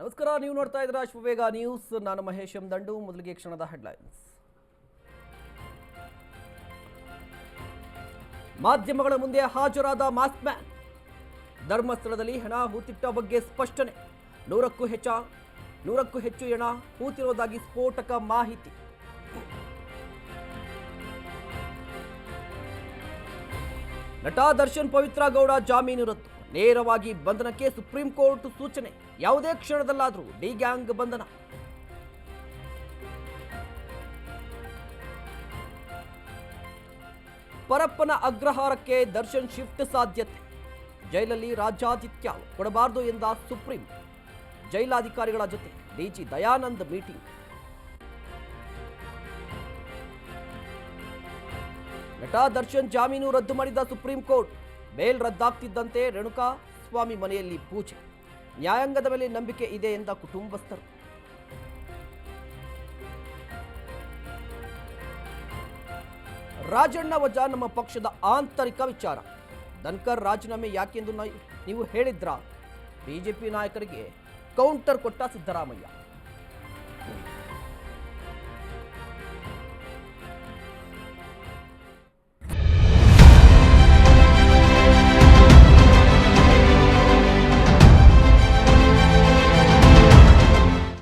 ನಮಸ್ಕಾರ, ನೀವು ನೋಡ್ತಾ ಇದ್ದೀರಾ ಅಶ್ವವೇಗ ನ್ಯೂಸ್. ನಾನು ಮಹೇಶ್ ಎಂ ದಂಡು ಮೊದಲಿಗೆ ಕ್ಷಣದ ಹೆಡ್ಲೈನ್ಸ್ ಮಾಧ್ಯಮಗಳ ಮುಂದೆ ಹಾಜರಾದ ಮಾಸ್ಕ್ ಮ್ಯಾನ್ ಧರ್ಮಸ್ಥಳದಲ್ಲಿ ಹೆಣ ಹೂತಿಟ್ಟ ಬಗ್ಗೆ ಸ್ಪಷ್ಟನೆ. ನೂರಕ್ಕೂ ಹೆಚ್ಚ, ನೂರಕ್ಕೂ ಹೆಚ್ಚು ಹೆಣ ಹೂತಿರುವುದಾಗಿ ಸ್ಫೋಟಕ ಮಾಹಿತಿ. ನಟ ದರ್ಶನ್ ಪವಿತ್ರ ಗೌಡ ಜಾಮೀನು ರದ್ದು. ನೇರವಾಗಿ ಬಂಧನಕ್ಕೆ ಸುಪ್ರೀಂ ಕೋರ್ಟ್ ಸೂಚನೆ. ಯಾವುದೇ ಕ್ಷಣದಲ್ಲಾದರೂ ಡಿ ಗ್ಯಾಂಗ್ ಬಂಧನ. ಪರಪ್ಪನ ಅಗ್ರಹಾರಕ್ಕೆ ದರ್ಶನ್ ಶಿಫ್ಟ್ ಸಾಧ್ಯತೆ. ಜೈಲಲ್ಲಿ ರಾಜ್ಯಾತಿಥ್ಯ ಕೊಡಬಾರದು ಎಂದ ಸುಪ್ರೀಂ. ಜೈಲಾಧಿಕಾರಿಗಳ ಜೊತೆ ಡಿಜಿ ದಯಾನಂದ್ ಮೀಟಿಂಗ್. ನಟ ದರ್ಶನ್ ಜಾಮೀನು ರದ್ದು ಮಾಡಿದ ಸುಪ್ರೀಂ ಕೋರ್ಟ್. ಮೇಲ್ ರದ್ದಾಗ್ತಿದ್ದಂತೆ ರೇಣುಕಾ ಸ್ವಾಮಿ ಮನೆಯಲ್ಲಿ ಪೂಜೆ. ನ್ಯಾಯಾಂಗದ ಮೇಲೆ ನಂಬಿಕೆ ಇದೆ ಎಂದ ಕುಟುಂಬಸ್ಥರು. ರಾಜಣ್ಣ ವಜಾ ನಮ್ಮ ಪಕ್ಷದ ಆಂತರಿಕ ವಿಚಾರ. ಧನ್ಕರ್ ರಾಜೀನಾಮೆ ಯಾಕೆಂದು ನೀವು ಹೇಳಿದ್ರಾ? ಬಿಜೆಪಿ ನಾಯಕರಿಗೆ ಕೌಂಟರ್ ಕೊಟ್ಟ ಸಿದ್ದರಾಮಯ್ಯ.